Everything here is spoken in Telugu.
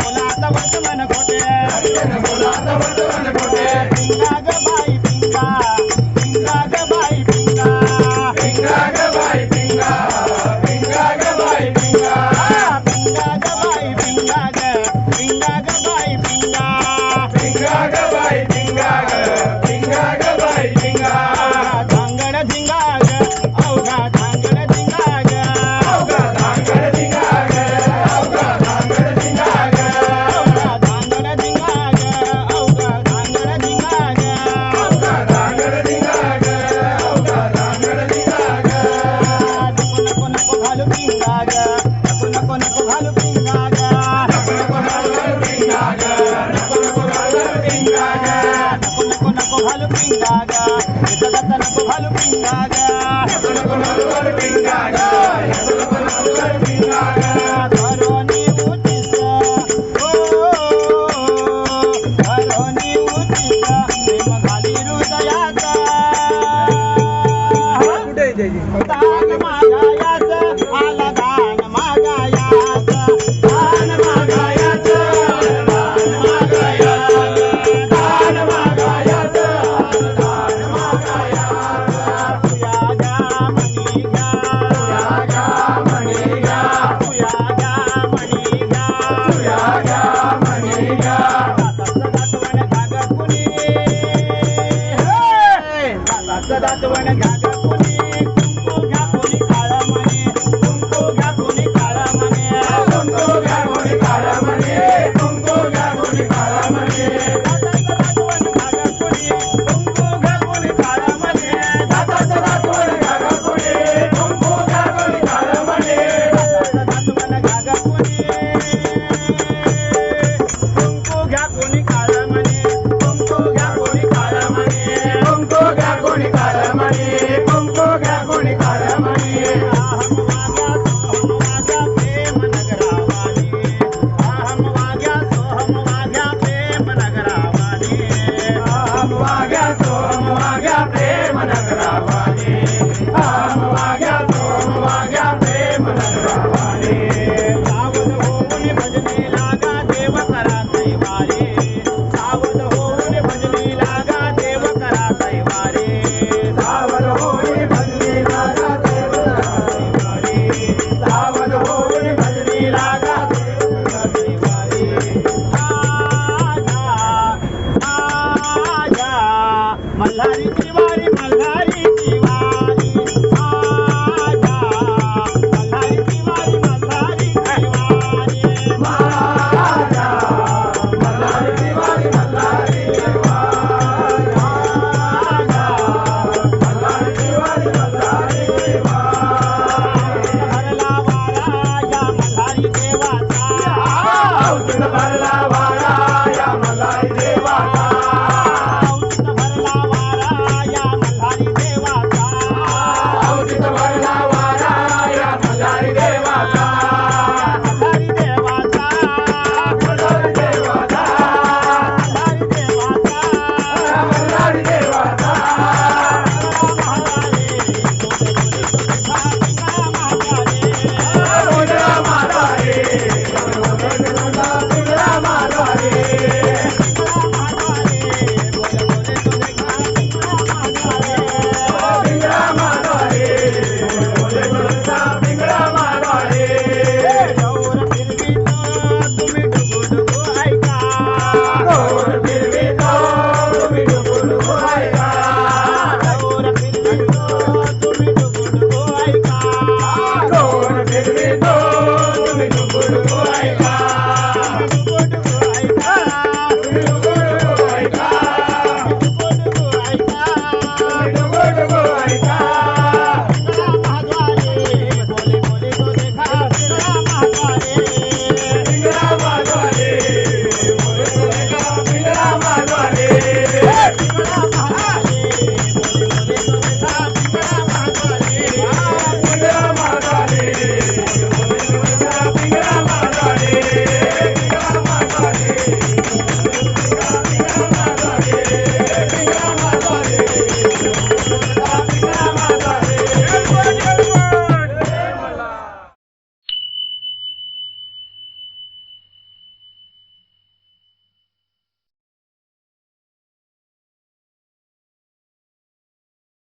बोला तो तब मन खोटे बोला तब పిండాగా పెద్ద దత్తనకు బలు పిండాగా सात दात वण घ्या कोणी वाला